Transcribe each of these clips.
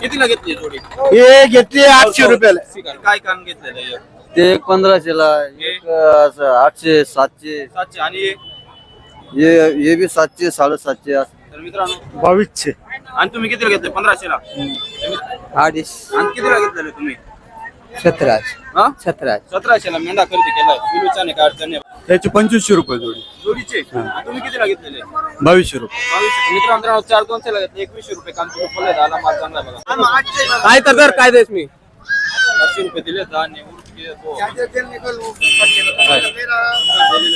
कितीला घेतली जोडी? हे घेतली आठशे रुपयाला. काय काम घेतलेलं? ते एक पंधराशेला एक असं आठशे सातशे. सातशे आणि हे? हे हे बी सातशे साडेसातशे असं. तर मित्रांनो बावीसशे. आणि तुम्ही कितीला घेतले? पंधराशेला? अडीच आणि कितीला घेतलेले तुम्ही? सतराशे हा? सतराशे सतराशेला मेंढा खरेदी केलाय. पिलूचा नाही अडचण नाही त्याचे पंचवीसशे रुपये जोडी. जोडीचे? आणि तुम्ही कितीला घेतलेले? बावीसशे रुपये. बावीसशे. मित्रांनो मित्रांनो, चार दोनशेला घेतले. एकवीसशे रुपये काम तुम्ही खोलले आला माल चांगला आहे बघा. काय तर कर काय देस मी? पाचशे रुपये दिले. धान्य तो.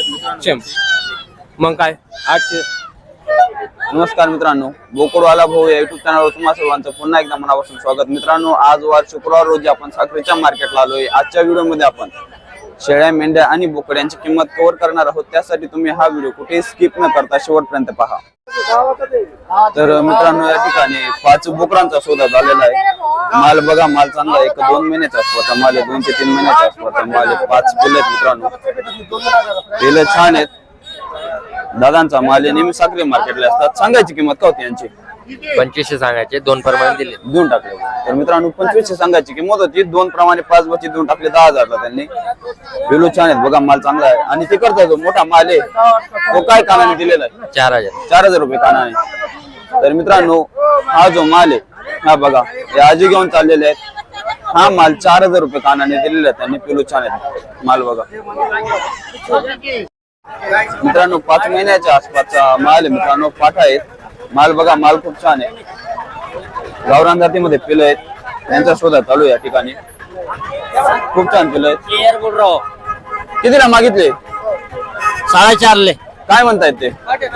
मित्रांनो, मग काय? आठशे. नमस्कार मित्रांनो बोकडवाला भाऊ या युट्यूब चॅनलवर तुम्हाला सर्वांचं पुन्हा एकदा मनापासून स्वागत. मित्रांनो आज वार शुक्रवार रोजी आपण साखरेच्या मार्केटला आलोय. आजच्या व्हिडिओमध्ये आपण शेळ्या मेंढ्या आणि बोकड्यांची किंमत कव्हर करणार आहोत. त्यासाठी तुम्ही हा व्हिडिओ कुठेही स्किप न करता शेवटपर्यंत पहा. तर मित्रांनो या ठिकाणी पाच बोकडांचा शोधा झालेला आहे. माल बघा माल चांगला एक दोन महिन्याचा असतो. माल दोन ते तीन महिन्याचा असतो. माल पाच पिल्ले आहेत मित्रांनो. पिल्ले छान आहेत. दादांचा माल आहे नेहमी साखरे मार्केटला असतात. सांगायची किंमत का होती यांची? पंचवीसशे सांगायचे दोन प्रमाणे दिले. देऊन टाकले. तर मित्रांनो पंचवीसशे सांगायची किंमत होती. दोन प्रमाणे पाच बच्चे देऊन टाकले दहा हजारला त्यांनी. वेलू छान आहेत बघा माल चांगला आहे. आणि तिकडचा जो मोठा माल आहे. तो काय कानाने दिलेला आहे? चार हजार. चार हजार रुपये कानाने. तर मित्रांनो हा जो माल आहे हा बघा हे आजी घेऊन चाललेले आहेत. हा माल चार हजार रुपये कानाने दिलेला आहे. त्यांनी पिलू छान आहेत. माल बघा. मित्रांनो पाच महिन्याच्या आसपासचा माल आहे मित्रांनो पाठा आहेत माल बघा माल खूप छान आहे. गावरान जातीमध्ये पिलं आहेत. त्यांचा शोधा चालू आहे या ठिकाणी. खूप छान पिलं आहेत. कितीला मागितले? साडेचारले. काय म्हणतायत ते?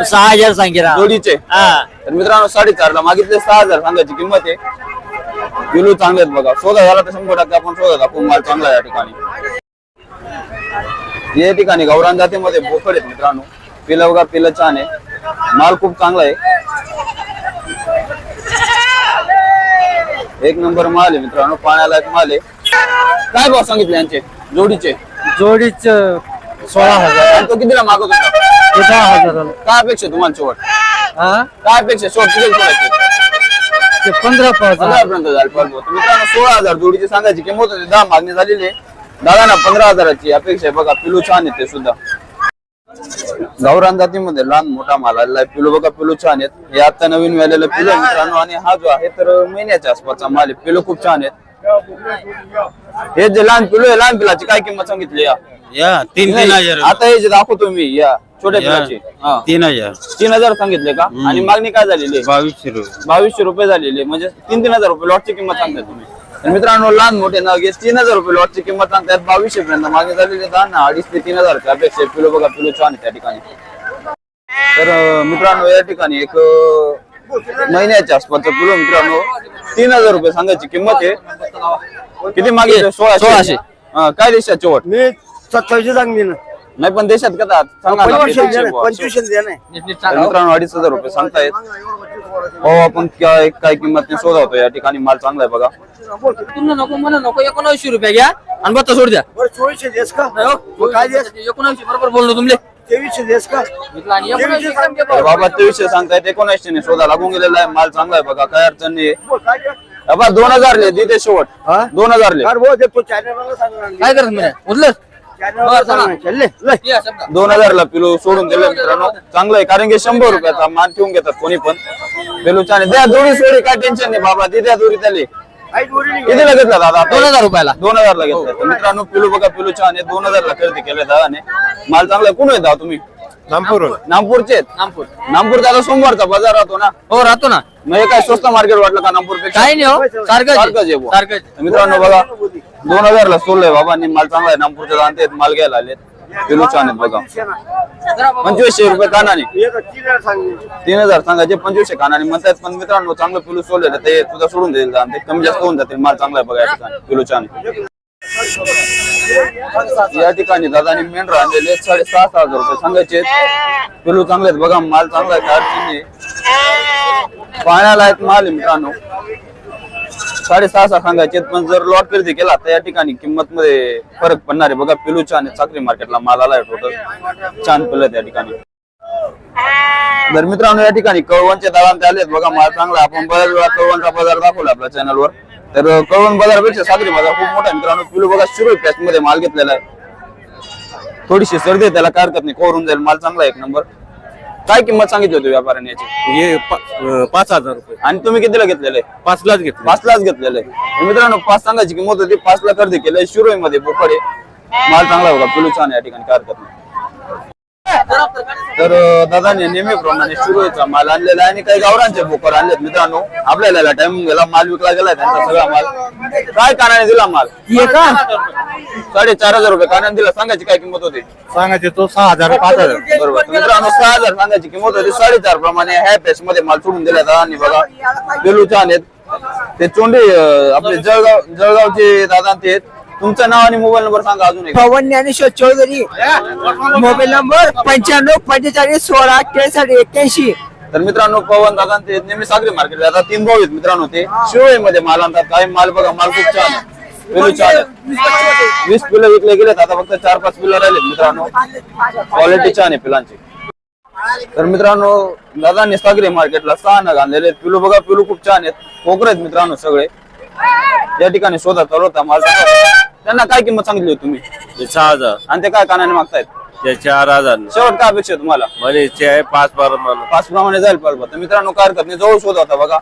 सहा हजार सांगितलं जोडीचे. तर मित्रांनो साडेचार ला मागितले सहा हजार सांगायची किंमत आहे. किलो चांगले आहेत बघा. शोधा झाला तर शंभर टक्के आपण शोधा दाखवू. माल चांगला आहे या ठिकाणी. या ठिकाणी गौरान जातीमध्ये बोकड आहेत मित्रांनो. पिलं बघा पिलं छान आहे. माल खूप चांगला आहे. एक नंबर माल आहे मित्रांनो. पाण्याला एक माल आहे. काय भाव सांगितले यांचे? जोडीचे? जोडीच सोळा हजार. तो कितीला मागत होता दहा हजार काय अपेक्षा तुम्हाला शेवट? हा? काय अपेक्षा शेवट किती पंधरा पाच पंधरापर्यंत झालं मित्रांनो सोळा हजार जोडीची सांगायची किंमत होती. दहा मागणी झालेली आहे. दादा पंधरा हजाराची अपेक्षा आहे. बघा पिलू छान आहे ते सुद्धा. गावरान जातीमध्ये लहान मोठा माल आलेला आहे. पिलू बघा पिलू छान आहेत. हे आता नवीन वेळेला पिलू आहे मित्रांनो. आणि हा जो आहे तर महिन्याच्या आसपासचा माल आहे. पिलू खूप छान आहेत. हे जे लहान पिलू आहे लहान पिलाची काय किंमत सांगितली या? या तीन तीन हजार. आता हे जे दाखवतो मी या छोट्या पिलाची. हा. तीन हजार. तीन हजार सांगितले का? आणि मागणी काय झालेली आहे? बावीसशे रुपये. बावीसशे रुपये झालेली आहे. म्हणजे तीन तीन हजार रुपये लॉटची किंमत सांगताय तुम्ही. मित्रांनो लहान मोठे नाव घेत तीन हजार रुपये लॉटची किंमत सांगतायत बावीसशे पर्यंत मागे झालेली आहे दहा ना अडीच ते तीन हजार अपेक्षा आहे. पिलो बघा पिलो छान त्या ठिकाणी. तर मित्रांनो या ठिकाणी एक महिन्याच्या आसपासचा पिलो मित्रांनो तीन हजार रुपये सांगायची किंमत आहे. किती मागे सोळाशे. सोळाशे. काय देशात शेवट? मी सत्तावीसशे सांगली ना नाही पण देशात कदा सांगा ना, पंचवीसशे? पंचवीसशे द्या तर मित्रांनो अडीच हजार रुपये सांगतायत. हो आपण काय काय किंमत शोधावतो या ठिकाणी माल चांगला आहे बघा. तुम्ही नको मला नको एकोणावीसशे रुपये घ्या आणि बत्ता सोड द्या. बरं चोवीसशे देस का? मग काय देस? एकोणावीसशे बरोबर बोललो तुमले. तेवीसशे देस का? आणि एकोणावीसशे ग्राम घे तर बाबा तेवीसशे सांगतायत एकोणऐंशी ने शोधा लागून गेलेला आहे माल चांगला आहे बघा काय अडचण नाही काय? बाबा दोन हजार ले देते शेवट. हा? दोन हजार ले. कार भाऊ ते तो चॅनलवाला सांगणार काय करत म्हणे? उचलस सांगणार चल. ले, ले. दोन पिलू सोडून दिलं मित्रांनो. चांगलं आहे कारण की शंभर रुपयाचा मान ठेवून घेतात कोणी पण. पिलू छान आहे. द्या दोरी सोडी काय टेन्शन नाही बाबा ती द्या दोरी त्याली. कितीला घेतला दादा? दोन हजार रुपयाला. दोन हजारला घेतला. तर मित्रांनो पिलू बघा पिलू छान आहे दोन हजारला खरेदी केलं दादाने. माल चांगला कुण येत आहो तुम्ही? नागपूरचे आहेत. नामपूर नागपूर त्याला सोमवारचा बाजार राहतो ना? हो राहतो ना. मग हे काय स्वस्त मार्केट वाटलं का नागपूरपेक्षा काही नाही हो. मित्रांनो बघा. दोन हजारला सोडलंय बाबांनी माल चांगला आहे. नामपूरच्या आणते माल घ्यायला आलेत. किलो छान आहेत बघा. पंचवीसशे रुपये कानाने. तीन हजार सांगायचे पंचवीसशे कानाने म्हणतात पण मित्रांनो चांगलं पिलू सोडलेलं ते तुझा सोडून देईल जाणते ते कमी जास्त होऊन जाते माल चांगला आहे बघा या ठिकाणी पिलू छान या ठिकाणी दादानी मेंढरा आणलेले आहेत, साडेसहा सहा हजार रुपये सांगायचे पिलू चांगले आहेत बघा माल चांगला आहे पाण्याला आहेत माल आहे मित्रांनो. साडेसहा सहा सांगायचे पण जर लॉट खरेदी केला तर या ठिकाणी किंमत मध्ये फरक पडणार आहे. बघा पिलू छान आहे. चाकरी मार्केटला माल आलाय टोटल छान पिलं त्या ठिकाणी. तर मित्रांनो या ठिकाणी कळवणचे दळण आले आलेत बघा माल चांगला आपण बऱ्याच वेळा कळवणचा बाजार दाखवला आपल्या चॅनलवर तर कळवण बाजारपेक्षा सागरी बाजार खूप मोठा मित्रांनो पिलू बघा सुरू पॅच मध्ये माल घेतलेला आहे. थोडीशी सर्दी त्याला काय हरकत नाही. कोरून जाईल. माल चांगला एक नंबर काय किंमत सांगितली होती व्यापाऱ्याने याची? हे पा- अं, पाच हजार रुपये. आणि तुम्ही कितीला घेतलेले? पाच लाच घेतले. पाच लाच घेतलेले मित्रांनो पाच सांगायची किंमत होती. पाच ला खरेदी केलंय शिरोई मध्ये बोकडे माल चांगला बघा. पिलू छान आहे या ठिकाणी. काय हरकत नाही. तर दादाने नेहमीप्रमाणे शिरोईचा माल आणलेला आहे आणि काही गावरांचे बोकड आणलेत मित्रांनो? आपल्याला टाइम गेला माल विकला गेला त्यांचा सगळा माल. काय कानाने दिला माल? साडेचार हजार रुपये कानाने दिला. सांगायची काय किंमत होती? सांगायचे तो सहा हजार पाच हजार. बरोबर. तर मित्रांनो सहा हजार सांगायची किंमत होती. साडेचार प्रमाणे ह्या पेस मध्ये माल सोडून दिला दादांनी बघा छान आहेत ते चोंडे आपले जळगाव जळगावचे दादा ते. तुमचं नाव आणि मोबाईल नंबर सांगा अजून एक पवन ज्ञानेश्वर चौधरी. मोबाईल नंबर पंच्याण्णव पंचेचाळीस सोळा त्रेसष्ट एक्क्याऐंशी. तर मित्रांनो पवन दादा ते नेहमी सागरी मार्केट. आता तीन भाऊ आहेत मित्रांनो ते. शिवळे मध्ये माल आणतात. काही माल बघा माल खूप छान आहे. पेलू छान आहे. वीस पिलं विकले गेलेत. आता फक्त चार पाच पिलं राहिलेत मित्रांनो. क्वालिटी छान आहे पिलांची. तर मित्रांनो दादांनी सागरी मार्केटला सहा नग आणलेले आहेत. पिलू बघा पिलू खूप छान आहेत. कोकरे आहेत मित्रांनो सगळे. या ठिकाणी शोधा चालवता माल. त्यांना काय किंमत सांगितली होती तुम्ही? सहा हजार. आणि ते काय कानाने मागतायत? ते चार हजार. शेवट काय अपेक्षा आहे तुम्हाला? बरे ते आहे पाच बारा मला. पाच प्रमाणे जाईल पालबा तर मित्रांनो काय हरकत नाही जवळ शोध होता बघा.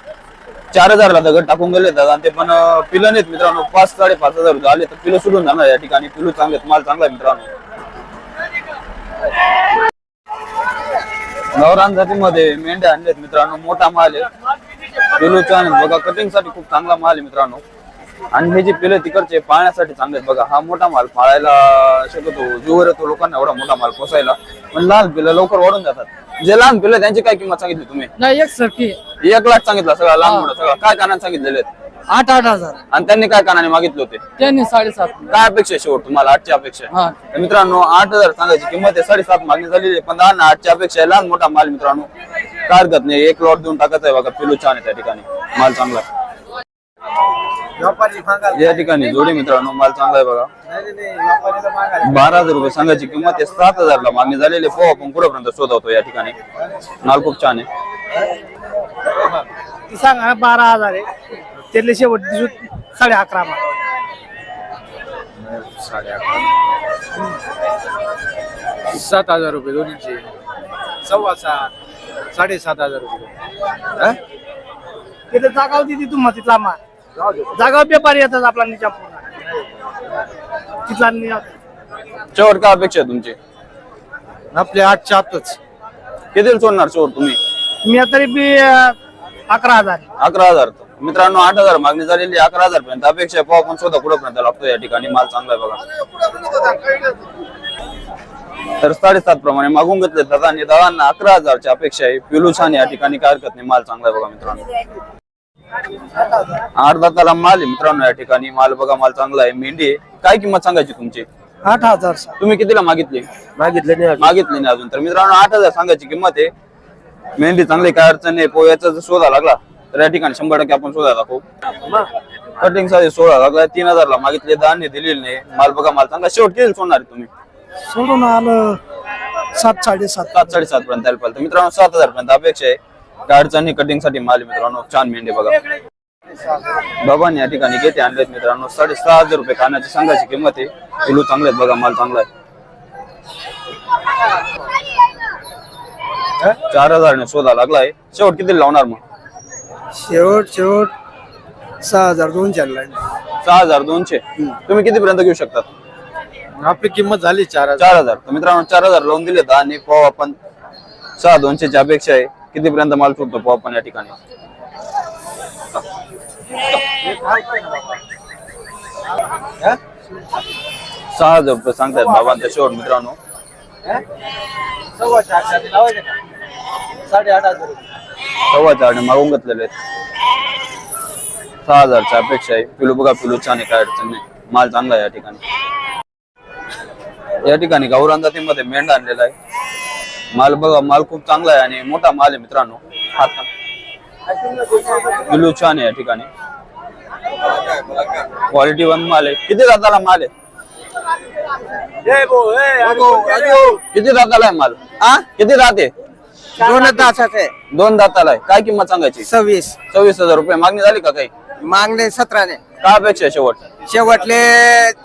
चार हजारला दगड टाकून गेले आणि ते पण अं, पिलं नाहीत मित्रांनो. पाच साडेपाच हजार रुपये आले तर पिलं सोडून जाणार या ठिकाणी. पिलू चांगले आहेत, माल चांगला आहे मित्रांनो. नवरान जातीमध्ये मेंढ्या आणलेत मित्रांनो मोठा माल आहे. पिलू छान आहेत बघा कटिंगसाठी खूप चांगला माल आहे मित्रांनो. आणि हे जे पिलं तिकडचे पाळण्यासाठी चांगले आहेत. बघा हा मोठा माल पाळायला शकतो जीवर येतो लोकांना एवढा मोठा माल पोसायला. पण लहान पिलं लवकर वाढून जातात. जे लहान पिलं त्यांची काय किंमत सांगितली तुम्ही? नाही एक एक लाख सांगितला सगळा लहान मोठा सगळा. काय कानाने सांगितलेले आहेत? आठ आठ हजार. आणि त्यांनी काय कानाने मागितले होते? त्यांनी साडेसात. काय अपेक्षा आहे शेवट तुम्हाला आठची अपेक्षा आहे? हा. तर मित्रांनो आठ हजार सांगायची किंमत आहे साडेसात मागणी झालेली आहे. पण दहा ना आठची अपेक्षा आहे लहान मोठा माल मित्रांनो. काय हरकत नाही एक लॉट देऊन टाकायचा आहे बघा पिलू छान आहे त्या ठिकाणी. माल चांगला आहे. या ठिकाणी जोडी मित्रांनो माल चांगला आहे बघा. बारा हजार रुपये सांगायची किंमत आहे सात हजारला मागणी झालेली आहे. पाहू आपण कुठेपर्यंत शोधवतो या ठिकाणी? माल खूप छान आहे. ती सांगा बारा हजार आहे. त्यातले शेवट दिसू साडे अकरा सात हजार रुपये दोन्हीचे. सव्वा सात. साडेसात हजार रुपये. तिथे जागा होती ती तुम्हाला तिथला माल जागा व्यापारी येतात आपला निजापूर तिथला निजाम शेवट काय अपेक्षा आहे तुमची? आपले आठच्या आतच. किती सोडणार शेवट तुम्ही? मी तरी बी अकरा हजार. आहे. अकरा हजार. मित्रांनो आठ हजार मागणी झालेली अकरा हजार पर्यंत अपेक्षा आहे. पाहू आपण शोधा कुठपर्यंत लागतो या ठिकाणी? माल चांगला आहे बघा. तर साडेसात प्रमाणे मागून घेतले दादा आणि दादांना अकरा हजारची अपेक्षा आहे. पिलू छान या ठिकाणी काय हरकत नाही. माल चांगला आहे बघा मित्रांनो. आठ दाताला माल आहे मित्रांनो या ठिकाणी. माल बघा माल चांगला आहे. मेंढी आहे. काय किंमत सांगायची तुमची? आठ हजार तुम्ही कितीला मागितली? मागितले नाही मागितली नाही अजून. तर मित्रांनो आठ हजार सांगायची किंमत आहे. मेहंदी चांगली काय अडचण नाही. पोह्याचा जर शोधा लागला तर या ठिकाणी शंभर टक्के आपण शोधा दाखवू. कटिंगसाठी सोळा लागला तीन हजारला मागितले धान्य दिलेले नाही. माल बघा माल चांगला. शेवट किती सोडणार तुम्ही? सोडून आलं सात साडेसात. सात साडेसात पर्यंत यायला पाहिजे. तर मित्रांनो सात हजार पर्यंत अपेक्षा आहे. अडचण कटिंगसाठी माल आहे मित्रांनो. छान मेंढे बघा. बाबांनी या ठिकाणी घेते आणलेत मित्रांनो. साडेसहा हजार रुपये कानाची सांगायची किंमत आहे. किलो चांगले आहेत बघा माल चांगला आहे. चार हजार शोधा लागलाय शेवट किती लावणार मग? शेवट शेवट सहा हजार दोन चालला सहा हजार दोनशे. तुम्ही किती पर्यंत घेऊ शकतात आपली किंमत झाली चार हजार. चार हजार. तर मित्रांनो चार हजार लावून दिले आणि पाव आपण सहा दोनशेची अपेक्षा आहे. किती पर्यंत माल सुटतो पाव आपण या ठिकाणी. सहा हजार रुपये सांगतायत बाबांचा शेवट मित्रांनो. सव्वा चार लावायचे का? साडेआठ हजार सव्वा चारने मागून घेतलेले आहेत. सहा हजारच्या अपेक्षा आहे. पिलू बघा पिलू छान आहे काय अडचण नाही. माल चांगला आहे या ठिकाणी. या ठिकाणी गावरान जातीमध्ये मेंढ आणलेला आहे. माल बघा माल खूप चांगला आहे आणि मोठा माल आहे मित्रांनो. हात पिलू छान आहे या ठिकाणी. क्वालिटी वन माल आहे. किती दाताला माल आहे? किती दाताला आहे माल? हा किती दात आहे? दोन तासाचे दोन दाताला आहे. काय किंमत सांगायची? सव्वीस. सव्वीस हजार रुपये. मागणी झाली का काही? मागणे सतराने. का अपेक्षा आहे शेवट? शेवटले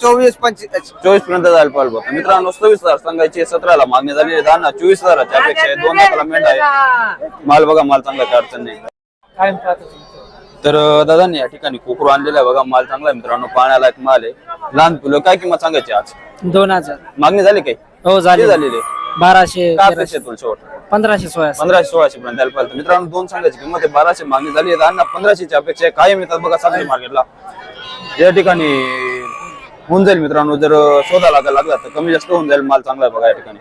चोवीस पंचवीस. चोवीसपर्यंत जायला पाहिजे बघा. मित्रांनो सव्वीस हजार सांगायची सतराला. मागणी झाली दहा चोवीस हजाराची अपेक्षा आहे. दोन दाताला मेंढा आहे. माल बघा माल चांगला काय अडचण नाही. तर अं, दादांनी या ठिकाणी कोकरू आणलेला आहे. बघा माल चांगला आहे. मित्रांनो पाण्याला एक माल आहे. लहान फुलं. काय किंमत सांगायची आज? दोन हजार. मागणी झाली काही? हो झाले. झालेली आहे? बाराशे काय अपेक्षा शेवट पंधराशे सोळा पंधराशे सोळाशे पर्यंत द्यायला पाहिजे मित्रांनो दोन सांगायची किंमत आहे बाराशे मागणी झाली आहे. अण्णा पंधराशेची अपेक्षा आहे. कायम येतात बघा सांगली मार्केटला. या ठिकाणी होऊन जाईल मित्रांनो जर शोधा लागायला लागला तर कमी जास्त होऊन जाईल माल चांगला आहे बघा या ठिकाणी.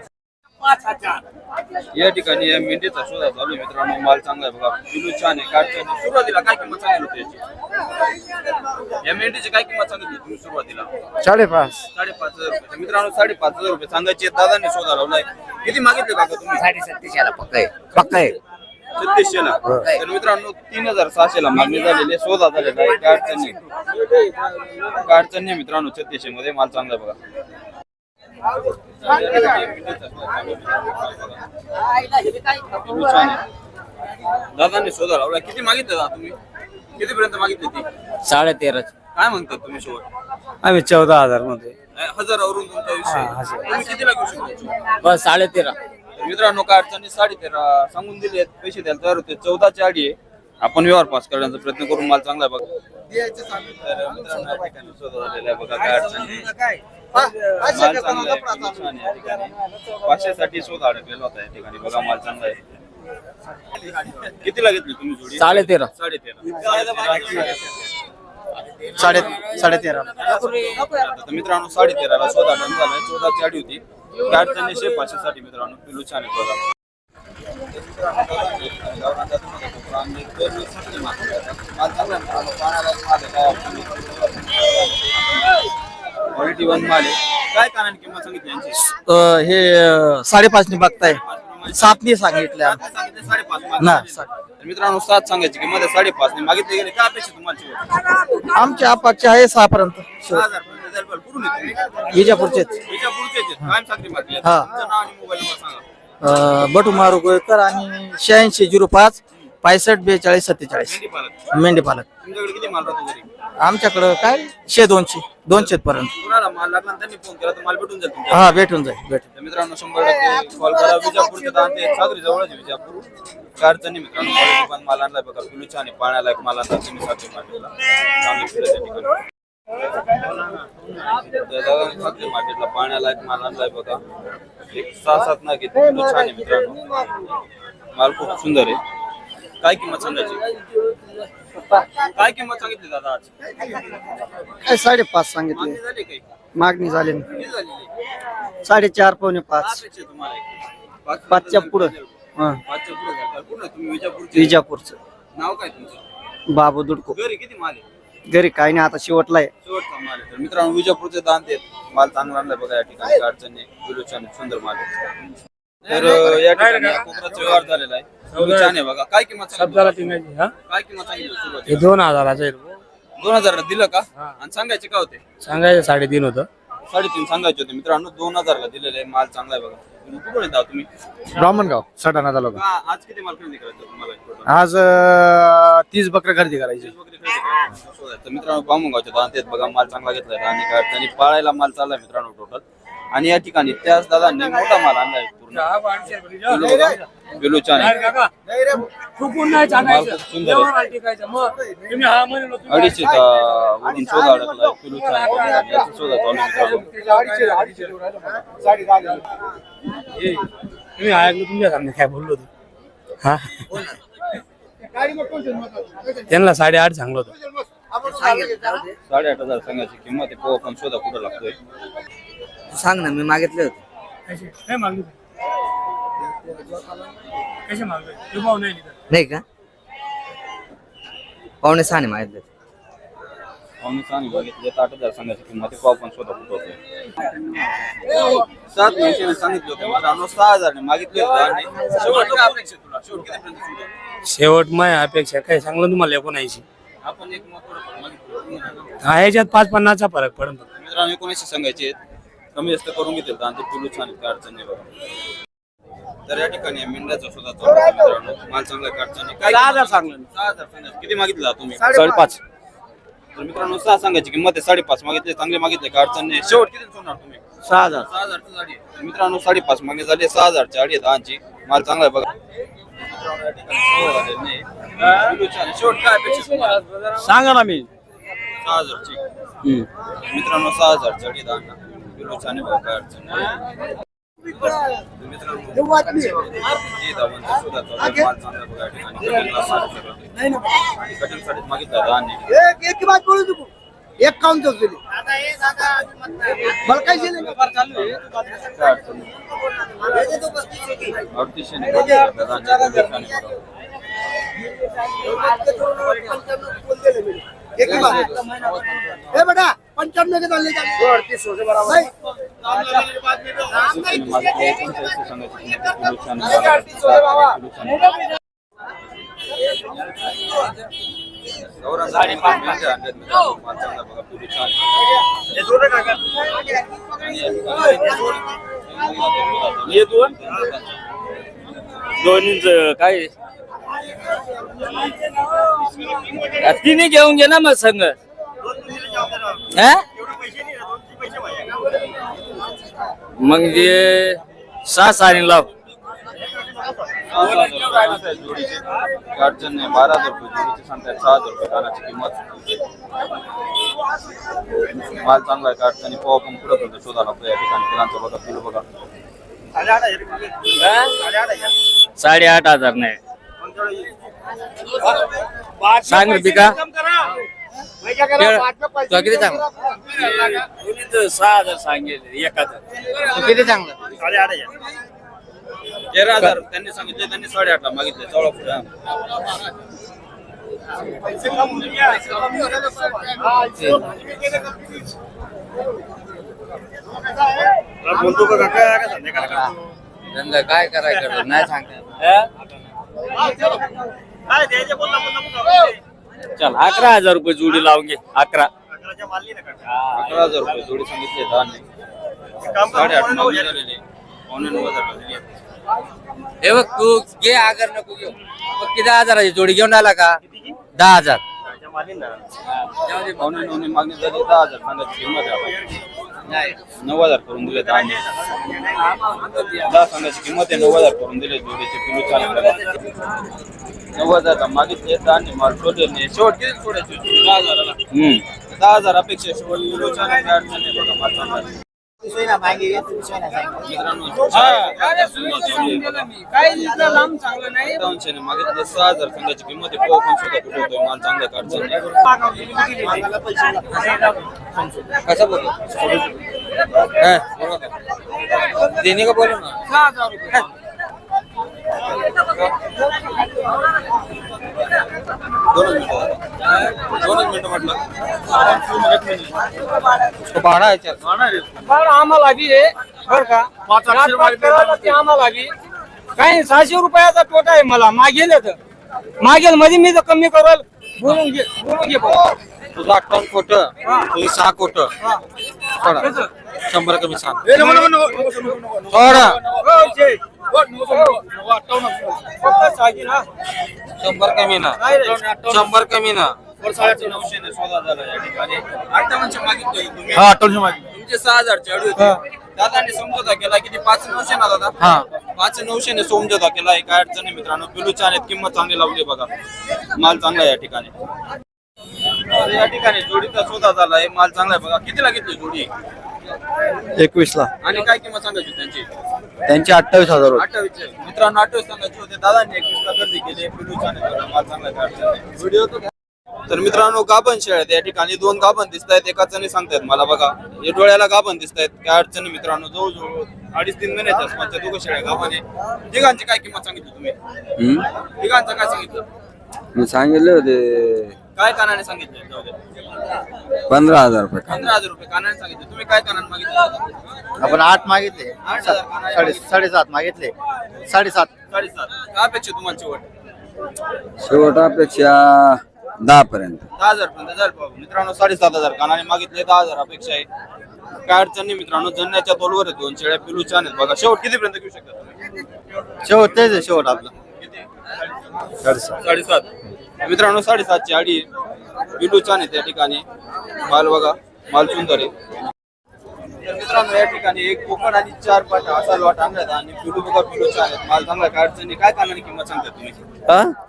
या ठिकाणी या मेंढीचा शोधा चालू आहे मित्रांनो. माल चांगला आहे बघा. पिलू छान आहे. काढ सुरुवातीला काय किंमत सांगितली होती याची? या मेंढीची काय किंमत सांगितली तुम्ही सुरुवातीला? साडेपाच. साडेपाच हजार रुपये. साडेपाच साडेपाच हजार रुपये. सांगायचे दादांनी शोधा लावलाय. किती मागितले काका तुम्ही? साडेसत्तीसला पक्का आहे. पक्का आहे. छत्तीसशे ला तर मित्रांनो तीन हजार सहाशे ला मागणी झालेली आहे. शोधा झालेला आहे. काय अडचण नाही काय अडचण नाही मित्रांनो छत्तीसशे मध्ये माल चांगला आहे बघा. दादांनी शोधा लावला किती मागितले दादा तुम्ही? किती पर्यंत मागितली ती? साडे तेरा काय म्हणतात तुम्ही शेवट आम्ही चौदा हजारमध्ये हजारावरून तुमचा विषय. तुम्ही कितीला घेऊ शकतो? बस साडे तेरा तर मित्रांनो काय अडचणी साडे तेरा सांगून दिले पैसे द्यायला तयार होते. चौदाची आडी आहे. आपण व्यवहार पास करण्याचा प्रयत्न करून माल चांगला आहे बघा तर मित्रांनो या ठिकाणी शोधा झालेला आहे बघा काय अडचण नाही. माल चांगला आहे, किती छान आहे या ठिकाणी. पाचशेसाठी शोध अडकलेला होता या ठिकाणी. बघा माल चांगला आहे. कितीला घेतली तुम्ही जोडी? साडे तेरा. साडे तेरा साडे साडे तेरा तर मित्रांनो साडे तेराला चौदा डन झालाय. चौदाची आडी होती. काय अडचण नाही शे पाचशे साठी मित्रांनो पिलू छान आहे बघा. क्वालिटी वन माल आहे काय कारण किंमत सांगितली यांची हे साडेपाच ने बघताय सातने सांगितल्या काय सांगितलं? साडेपाच माल. ना. तर मित्रांनो सात सांगायची किंमत आहे साडेपाच ने मागितले गेले काय अपेक्षा तुम्हाला शेवट? आमच्या अपाचे आहे सहा पर्यंत सहा हजार? विजापूरचे याच्या पुढचे आहेत. कायम साखरी मारली आहे. हा. तुमचं नाव आणि मोबाईल नंबर सांगा बटू मारू गोयकर आणि शहाऐंशी झिरो पाच पासष्ट बेचाळीस सत्तेचाळीस. मेंढी पालक. मेंढी पालक. तुमच्याकडे किती माल राहतो घरी? आमच्याकडं काय? शे दोनशे दोनशे पर्यंत. कुणाला माल लागला आणि त्यांनी फोन केला तर माल भेटून जाईल तुमच्या हा भेटून जाईल भेटून तर मित्रांनो शंभर टक्के कॉल करा. विजापूरचे दान ते सागरी जवळच आहे विजापूर. काय अडचण नाही मित्रांनो. quality पण माल आणलाय बघा. पिलू छान आहे पाण्याला एक माल आणला. तुम्ही साखरी मार्केटला. चांगली फुलं त्या ठिकाणी तर दादा साखरी मार्केटला पाण्याला एक माल आणलाय बघा. एक सहा सात ना घेते पिलू छान आहे मित्रांनो. माल खूप सुंदर आहे. काय किंमत सांगायची? काय किंमत सांगितली दादा आज? काय साडेपाच सांगितले. मागणी झाली काही मागणी झाली. ना. किती झालेली साडेचार पावणे पाच. अपेक्षा पाचच्या पुढं. हा. पाचच्या पुढं झालं. पूर्ण तुम्ही विजापूरचे. विजापूरचं. नाव काय तुमचं? बाबू दुडको. घरी किती माल आहे? घरी काही नाही आता शेवटला आहे. शेवटचा माल आहे. तर मित्रांनो विजापूरचे दान देत माल चांगला आणलाय बघा या ठिकाणी. काय अडचण आहे, सुंदर माल आहे. तर अं, या ठिकाणी हा व्यवहार झालेला आहे. पिलू छान आहे बघा. काय किंमत सांगितली? काय किंमत सांगितली हे सुरुवातीला दोन हजाराचं आहे. दोन हजार दिलं का? आणि सांगायचे का होते? सांगायचं साडेतीन होतं. साडेतीन सांगायचे होते. मित्रांनो दोन हजारला दिलेले आहे. माल चांगला आहे बघा. कुठून येतात तुम्ही? ब्राह्मणगाव सटाणा तालुका. का आज किती माल खरेदी करायचं तुम्हाला? total? आज अं, तीस बकऱ्या खरेदी करायची. तीस बकरी खरेदी करायची. शोधायचं. मित्रांनो तेच बघा माल चांगला घेतलाय. आणि काय अडचण नाही. पाळायला माल चाललाय मित्रांनो टोटल. आणि या ठिकाणी त्याच दादांनी मोठा माल आणलाय पूर्ण. आहे. माल खूप सुंदर आहे. अडीचशे वरून शोधा अडकलाय पिलू छान आहे. आणि याचा शोधा चालू आहे मित्रांनो तुम्ही ऐकलं तुमच्या सामने काय बोललो होतो? हा? त्यांना साडेआठ सांगलं होतं. साडेआठ हजार सांगायची किंमत आहे. पोहा पण शोधा कुठं लागतोय. सांग ना मी मागितले होते. काय मागली कसे मागले? नाही का? पावणे सहा मागितले. होते. पाहुणे सहा नाही बघितले तर आठ हजार सांगायची किंमत आहे पोहा पण शोधा कुठं होतोय सात महिन्याने सांगितले होते. मित्रांनो सहा हजार मागितले होते. आणि शेवट काय अपेक्षा आहे तुला? शेवट कितीपर्यंत सुरू शेवट माय अपेक्षा काय सांगलं तुम्हाला एकोणऐंशी आपण एक मत थोडं मागितलं. हा ह्याच्यात पाच पन्नासचा फरक पडेल मित्रांनो एकोणीसशे सांगायचे आहेत. कमी जास्त करून घेतील आणि ते पिलू छान आहेत, काय अडचण नाही बघा तर या ठिकाणी मेंढ्याचा सुद्धा चालू मित्रांनो माल चांगला काढताना काय सहा हज़ार सांगलं सहा हज़ार सांगायचे किती मागितला तुम्ही साडेपाच तर मित्रांनो सहा सांगायची किंमत आहे साडेपाच मागितले चांगले मागितले का अडचण नाही शेवट किती सोडणार तुम्ही सहा हज़ार सहा हजारची गाडी आहे. तर मित्रांनो साडेपाच मागणी झाली सहा हजारची गाडी आहे दहाची माल चांगला आहे बघा मित्रांनो, या ठिकाणी सोळा झालेले नाही. किलो छान. शेवट काय अपेक्षा तुम्हाला? सांगा ना मी सहा हजारची मित्रांनो सहा हजारची गाडी दहा काय अडचण दहाने एक एक बात बोलू तू एक काम तो तुझे मला काय. एक. हे बेटा पंचावन्न के हे दोन दोन्हीच काय तिने घेऊन घे ना मग संघ हा? मग ते सहा साडी लाव. रुपये अडचण नाही बारा हजार रुपये जोडीचे सांगतायत सहा हजार रुपये कानाची किंमत. माल चांगला आहे का अडचणी पोहा पण पुढे पण शोधा लागतो या ठिकाणी पिलांचा बघा पिलू बघा. साडेआठ हजार नाही. सांग पिका. तुला किती सांग सहा हजार सांगितले एक हजार किती सांगलं तेरा हजार. त्यांनी सांगितले त्यांनी साडेआठला मागितले चौदा पुढे धंदा काय करायचं? नाही सांगता चल अकरा हजार रुपये जोडी लावून घे. अकरा. अकरा हजार रुपये जोडी सांगितले साडेआठ मागणी झालेली पावणे नऊ हजार झालेली आहे. हे बघ तू घे आगर नको घेऊ. मग किती हजाराची जोडी घेऊन आला का? दहा हजार. पावणे नऊ मागणी झाली दहा हजार. सांगायची किंमत आहे आता. नऊ हजार करून दिले दहा दहा सांगायची किंमत आहे नऊ हजार करून दिले जोडीचे किलो चालू नऊ हजार मागितले दहा माल नाही. शेवट किती सोडायचे दहा हजाराला. दहा हजार अपेक्षा शेवट किलो चालू काय अडचण नाही बघा. मित्रांनो, सत्तावनशे ने मागितले. सहा हजार सांगायची किंमत आहे. पोहा पण सुद्धा कुठे होतोय? माल चांगला आहे का अडचण नाही? कसं बोलतो देणे का बोलू ना आम्हाला बी आहे का करायला ते आम्हाला काही सहाशे रुपयाचा तोटा आहे मला मागेल तर मागेल मध्ये मी तर कमी करल बोलून घे बोलून घे भाऊ. तुझा अठ्ठावन्न कोट तुझी सहा कोट शंभर कमी सांग थोडा हो, फक्त सागी ना. शंभर कमी ना. शंभर कमी ना. हा अठ्ठावन्नशे मागे. तुमचे सहा हजारची अडी होती. दादाने समजोता केला किती पाच नऊशे ना दादा? हा. पाच नऊशे ने समजोता केला. एक अडचण नाही मित्रांनो. पिलू छान आहेत. किंमत चांगली लावली बघा. माल चांगला आहे या ठिकाणी. तर या ठिकाणी जोडीचा सोदा झाला आहे. माल चांगला आहे बघा. कितीला घेतली जोडी? एकवीस ला आणि काय किंमत सांगायची त्यांची? त्यांचे अठ्ठावीस हजार होते. अठ्ठावीसचे. मित्रांनो अठ्ठावीस सांगायचे होते. दादांनी एकवीसला गर्दी केली. चांगला. व्हिडिओ. तर मित्रांनो गाभण शेळ आहेत. या ठिकाणी दोन गाभण दिसत आहेत एकाच जणी सांगतायत मला बघा हे डोळ्याला गाभण दिसत आहेत काय अडचण मित्रांनो. जवळजवळ अडीच तीन महिन्याच्या आसपासच्या. दोघं शेळ्या गाभण आहे तिघांची काय किंमत सांगितली तुम्ही? तिघांचं काय सांगितलं? मी सांगितले होते. काय कानाने सांगितलं जाऊ दे. पंधरा हजार रुपये पंधरा हजार रुपये कानाने सांगितले. तुम्ही काय कानाने मागितलं आपण आठ मागितले. आठ हजार कानाने साडे मागितले. साडेसात मागितले. साडेसात. साडेसात. काय अपेक्षा तुम्हाला शेवट? शेवटापेक्षा दहा पर्यंत दहा हजार पर्यंत जाईल बाबा मित्रांनो साडेसात हजार कानाने मागितले. दहा हजार अपेक्षा आहे. काय अडचण नाही मित्रांनो. जन्याच्या तोलवर आहे दोन शेळ्या. पिलू छान आहेत. बघा शेवट कितीपर्यंत घेऊ शकता तुम्ही? शेवट तेच आहे शेवट आपला. साडेसात. मित्रांनो साडेसातची आडी. पिलू छान आहे त्या ठिकाणी. माल बघा माल सुंदर आहे. तर मित्रांनो या ठिकाणी एक कोकण आणि चार पाच असा लॉट आणल्यात आणि पिलू बघा पिलू छान आहेत. माल चांगला काय अडचणी काय कानाची किंमत सांगता तुम्ही?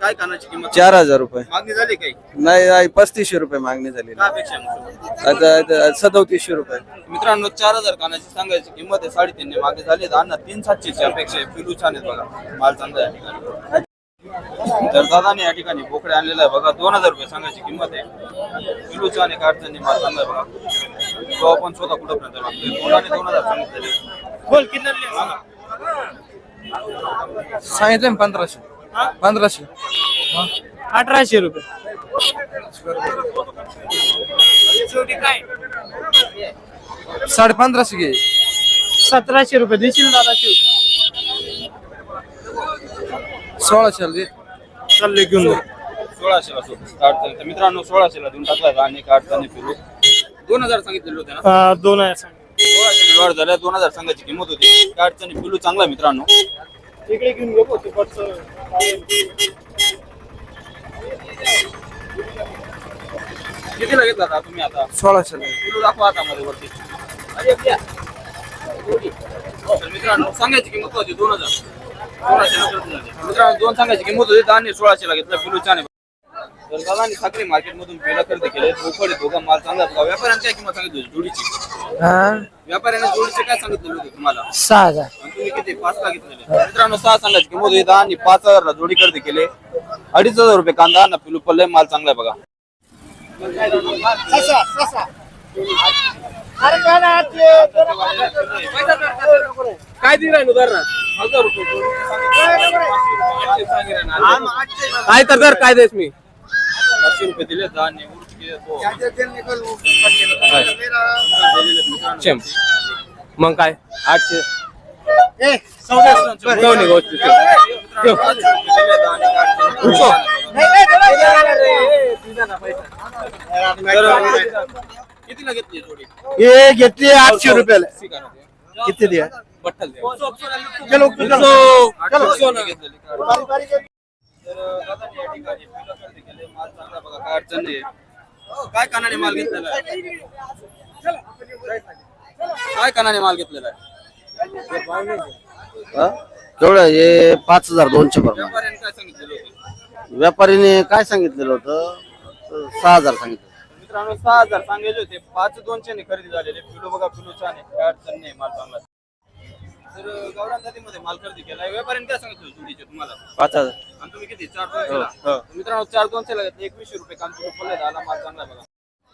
काय कानाची किंमत चार हजार रुपये. मागणी झाली काही? नाही नाही पस्तीसशे रुपये मागणी झाली काय अपेक्षा आहे मग? आता आता सदोतीसशे रुपये. मित्रांनो चार हजार कानाची सांगायची किंमत आहे. साडेतीनने मागे झाली. अन्न तीन सातशेची अपेक्षा आहे. पिलू छान आहेत बघा. माल चांगला आहे तर दादाने या ठिकाणी बोकडे आणलेला आहे. बघा दोन हजार रुपये सांगायची किंमत आहे. छान आहे अडचणी माल चांगला आहे बघा. तो आपण स्वतः कुठं पर्यंत लागतोय दोनाने दोन हजार सांगितलेले. बोल किती सांगितलं ना पंधराशे. पंधराशे. अठराशे रुपये. साडे पंधराशे घे. सतराशे रुपये देशील दादा शिव सोळाशे चालले घेऊन जा. सोळाशेला सोडून अडचणी तर मित्रांनो सोळाशेला देऊन टाकला आणि अडचणी पिलू दोन हजार सांगितलेले होते ना अं, दोन आहे सांग. सोळाशे वाढ झाल्या दोन हजार सांगायची किंमत होती काय अडचणी पिलू चांगला आहे मित्रांनो इकडे घेऊन घेऊ ते पटचं. कितीला घेतला आता तुम्ही आता सोळाशे किलो दाखवा आता मध्ये वरती अरे. तर मित्रांनो सांगायची किंमत होती दोन हजार. मित्रांनो दोन सांगायची किंमत होती आणि सोळाशेला घेतला किलो आहे. तर दादानी साखरी मार्केट मधून पेला खरेदी केले. बोकडे दोघा माल चांगला होता व्यापाऱ्यांची काय किंमत सांगितली होती? जोडीची. व्यापाऱ्याने जोडीचे काय सांगितलेले होते तुम्हाला? सहा हजार. आणि तुम्ही किती? पाच ला घेतलेले मित्रांनो सहा सांगायची किंमत होती दहा आणि पाच हजारला जोडी खरेदी केले. अडीच हजार रुपये कांदा ना पिलू पल्ले माल चांगला आहे बघा. काय दिलं आहे उदाहरणार्थ हजार रुपये. काय तर दर काय देस मी? पाचशे रुपये दिले चेम. मग काय? आठशे. नये गोष्टी मित्रांनो, कितीला घेतली जोडी? हे घेतली आठशे रुपयाला. स्वीकारा. ते. किती द्या. चलो आठशे रुपये घेतलेली. तर, दादांनी या ठिकाणी पिलं खरेदी केले. माल चांगला बघा, काय अडचण नाही. काय कानाने माल घेतलेला आहे? काय कानाने माल घेतलेला आहे? तेवढं हे पाच हजार दोनशे व्यापाऱ्याने होतं? व्यापारीने काय सांगितलेलं होतं? सहा हजार सांगितलं. मित्रांनो सहा हजार सांगायचे होते. पाच दोनशे ने खरेदी झालेले. पिलो बघा पिलो छान आहे. काय अडचण नाही माल चांगला. तर गावरान जातीमध्ये माल खरेदी केला. व्यापाऱ्याने काय सांगितलं जोडीचे तुम्हाला? पाच हजार. आणि तुम्ही किती? चार दोनशेला? मित्रांनो चार दोनशेला घेतले. एकवीसशे रुपये काम पिलो पडले. आला माल चांगला बघा.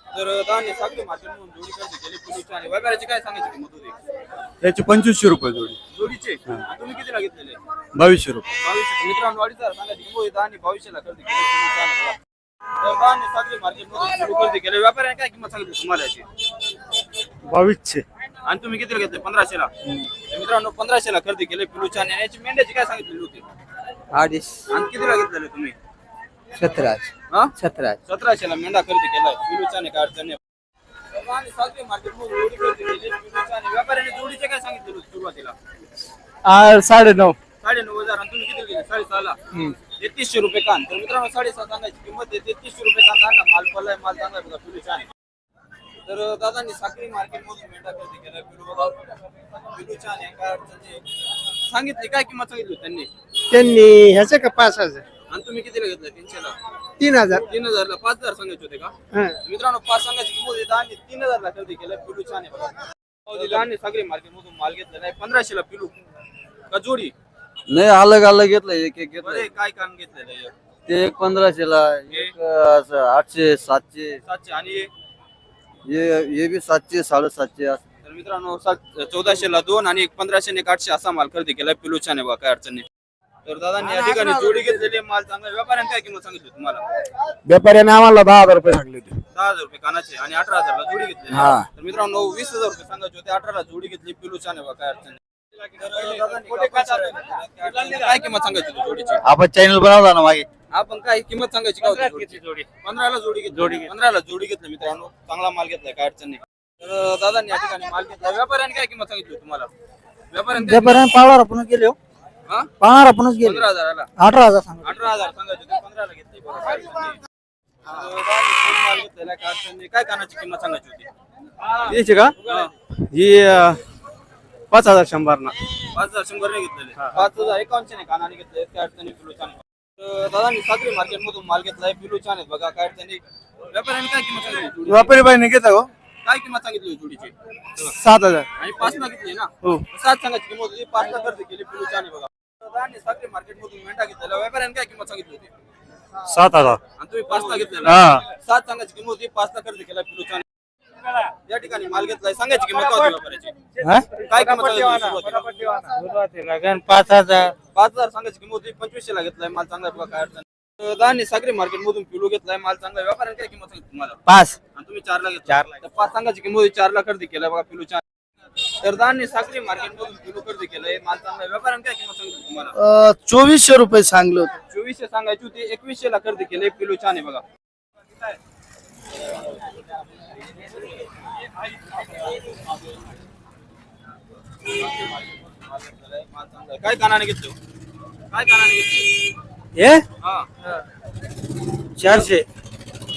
तर दाने मार्केट म्हणून जोडी खरेदी केली. पिलो छान आहे. व्यापाऱ्याची काय सांगायची किंमत होती याचे पंचवीसशे रुपये जोडी. जोडीचे? आणि तुम्ही कितीला घेतलेले? बावीसशे रुपये. बावीसशे. मित्रांनो अडीच हजार सांगायची किंमत होती आणि बावीसशेला खरेदी केली. पिलो छान आहे बघा. केले व्यापाऱ्याने काय किंमत सांगितली तुम्हाला याची बावीसशे आणि तुम्ही कितीला घेतले? पंधराशेला? तर मित्रांनो पंधराशेला खरेदी केले पिलू छान आहे. याची मेंढ्याची काय सांगितलेली होती? अडीच. आणि कितीला घेतलेले तुम्ही? सतराशे. हा? सतराशे. सतराशेला मेंढा खरेदी केलाय. पिलू छान आहे काय अडचण नाही आणि साखरी मार्केटमध्ये जोडी खरेदी केली. व्यापाऱ्याने जोडीचे काय सांगितलेले होते सुरुवातीला साडे नऊ साडे नऊ हजार. आणि तुम्ही किती गेले? तेहतीसशे रुपये कान. तर मित्रांनो साडेसहा सांगायची किंमत आहे. तेहतीसशे रुपये कान आणा माल पडलाय माल आहे बघा पिलू छान आहे तर दादांनी साखरी मार्केट मधून मेंढा खरेदी केला. पिलू बघा पिलू आहे काय अडचण सांगितली काय किंमत सांगितली त्यांनी? त्यांनी ह्याचे का पाच हजार? आणि तुम्ही कितीला घेतलं? तीनशेला. तीन हजार. तीन हजारला पाच हजार सांगायचे होते का? मित्रांनो पाच सांगायची किंमत आहे आणि तीन हजारला खरेदी केलं. पिलू छान आहे बघा. हो, दिला आणि सागरी मार्केट मधून माल घेतला नाही. पंधराशेला पिलू. का जोडी? नाही अलग अलग घेतलं एक एक घेतलं. बरे काय काम घेतलेलं आहे? ते एक पंधराशेला एक असं आठशे सातशे. सातशे आणि हे? हे हे बी सातशे साडेसातशे असं. तर मित्रांनो सात चौदाशेला दोन आणि एक पंधराशे आणि एक आठशे असा माल खरेदी केला. पिलू छान आहे बघा काय अडचण नाही. तर दादांनी या ठिकाणी जोडी घेतलेली माल चांगला व्यापाऱ्याने काय किंमत सांगितली तुम्हाला? व्यापाऱ्याने आम्हाला दहा हजार रुपये सांगले होते. दहा हजार रुपये कानाचे आणि अठरा हजारला जोडी घेतली. हा. तर मित्रांनो वीस हजार रुपये सांगायचे होते अठराला जोडी घेतली. पिलू छान आहे बघा काय अडचण नाही. दादांनी काय किंमत सांगायची होती जोडीची आपण चॅनल बनवला ना मागे? आपण काय किंमत सांगायची का होती जोडीची? पंधराला जोडी घेतली. जोडी पंधराला जोडी घेतली मित्रांनो. चांगला माल घेतलाय काय अडचण नाही. तर दादा या ठिकाणी माल घेतला. व्यापाऱ्याने काय किंमत सांगितली तुम्हाला? व्यापाऱ्याने काय व्यापाऱ्याने पावणार आपणच गेले हो. हा? पावणार आपणच गेले. पंधरा हजाराला. अठरा हजार सांगा. अठरा हजार सांगायचे होते, पंधराला घेतले. बरं, काय अडचण नाही. तर दादाने फुल माल घेतलेला काय अडचण नाही. काय कानाची किंमत सांगायची होती? का? हा. ही अं, पाच हजार शंभर ना. पाच हजार शंभर नाही घेतलेले पाच हजार एकावन्नशे नाही कानाने घेतले काय अडचणी पिलू छान. तर दादांनी सागरी मार्केट मधून माल घेतलाय पिलू छान आहेत बघा काय अडचणी व्यापाऱ्याने काय किंमत सांगितली? जोडीची? व्यापारी बाईने घेता हो? काय किंमत सांगितली होती जोडीची? सात हजार. आणि पाच ना घेतली ना? हो. सात सांगायची किंमत होती पाच ला खरेदी केली पिलू छान आहे बघा. दादांनी सागरी मार्केट मधून मेंढा घेतलेला व्यापाऱ्याने काय किंमत सांगितली होती? सात हजार. आणि तुम्ही पाच ला घेतलेला? सात सांगायची किंमत होती पाच ला खरेदी केला पिलू छान. या ठिकाणी माल घेतलाय. सांगायची किंमत काय होती व्यापाऱ्याची. हा? काय किंमत सांगितली सुरुवातीला? सुरुवातीला पाच हजार. पाच हजार सांगायची किंमत होती. पंचवीसशे ला घेतलाय माल चांगला आहे बघा काय अडचण नाही. दादांनी सागरी मार्केट मधून पिलू घेतलाय माल चांगला आहे. व्यापाऱ्याने काय किंमत सांगितली तुम्हाला? पाच. आणि तुम्ही चारला पाच सांगायची किंमत होती चारला खरेदी केलाय बघा पिलू चार. तर सागरी मार्केट मधून पिलू खरेदी केलंय माल चांगला आहे. व्यापाऱ्याने काय किंमत सांगितली तुम्हाला? चोवीसशे रुपये सांगलो चोवीसशे सांगायची होती एकवीसशे ला खरेदी केले पिलू छान आहे बघा. काय कानाने घेतलो काय कानाने घेतलो? हे? हा. चारशे.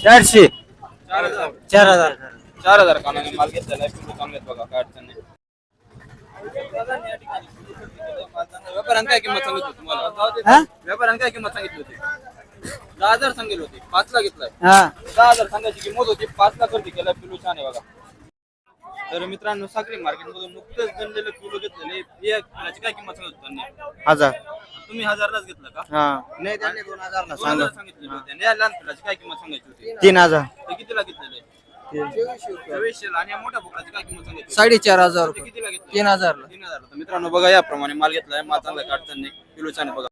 चारशे. चार हज़ार. चार हज़ार. चार हज़ार कानाने माल घेतलेला आहे पिलू चांगले बघा काय अडचण नाही. व्यापाऱ्याने काय किंमत सांगितली तुम्हाला? हा? व्यापाऱ्याने काय किंमत सांगितली होती? दहा हज़ार सांगितली होती पाच ला घेतलाय. हा. दहा हज़ार सांगायची किंमत होती पाच ला खरेदी केला पिलू छान आहे बघा. तर मित्रांनो साखरी मार्केट मधून नुकतंच बनलेलं पिलू घेतलेले एक पिलाची काय किंमत सांगत होती त्यांनी? हजार. तुम्ही हजारलाच घेतलं का? हा. नाही त्यांनी दोन हजार दोन हजार सांगितले. होते. आणि या लहान पिलाची काय किंमत सांगायची होती? तीन हजार. ते कितीला घेतलेले आणि या मोठ्या काय किंमत सांगायची होती? साडेचार हजार ते रुपये. कितीला घेतलं? तीन हजार तीन हजार तर मित्रांनो बघा याप्रमाणे माल घेतलाय. माल चांगला आहे, अडचण नाही किलो छान आहे बघा.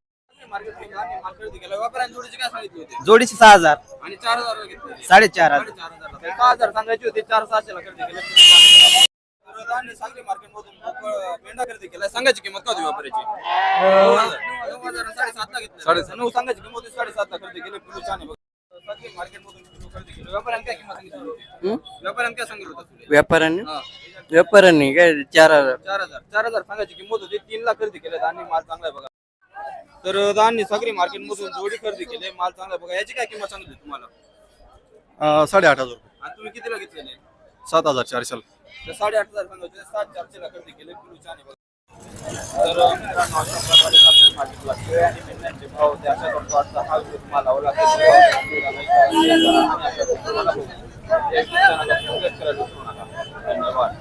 मार्केट माल खरेदी केला. व्यापाऱ्यांनी जोडीची काय सांगितली होती? जोडीचे सहा हजार. आणि चार हजार घेतले साडेचार हजार. साडेचार हजारला. तर सहा हजार सांगायची होती? चार सहाशेला खरेदी केलं. सांगली मार्केट मधून मेंढा खरेदी केला. सांगायची किंमत काय होती व्यापाऱ्याची? नऊ हजार. हजार घेतलं. सांगायची किंमत होती साडेसातला खरेदी केली. पिलू छान सांगली मार्केट मधून खरेदी केलं. व्यापाऱ्याने काय किंमत सांगितली होती? व्यापाऱ्याने काय सांगितलं होतं? व्यापाऱ्याने? हा. व्यापाऱ्याने काय? चार हजार. चार हजार. चार हजार सांगायची किंमत होती. तीन लाख खरेदी केले आणि माल चांगला आहे बघा. तर दादांनी सागरी मार्केट मधून जोडी खरेदी केली माल चांगला बघा याची काय किंमत सांगितली तुम्हाला? साडेआठ हजार आणि तुम्ही कितीला घेतलेले? सात हजार चारशेला तर साडेआठ हजार सांगायचे सात चारशे ला खरेदी केले. आहे बघा. तर अं, मित्रांनो, अशा प्रकारे सागरी मार्केटला शेळ्या आणि मेंढ्यांचे भाव ते अशा करतो आजचा हा व्हिडिओ तुम्हाला आवडला असेल तर like करा, share करा आणि आपल्या कुटुंबाला बघू. या YouTube channel ला subscribe करायला विसरू नका. धन्यवाद.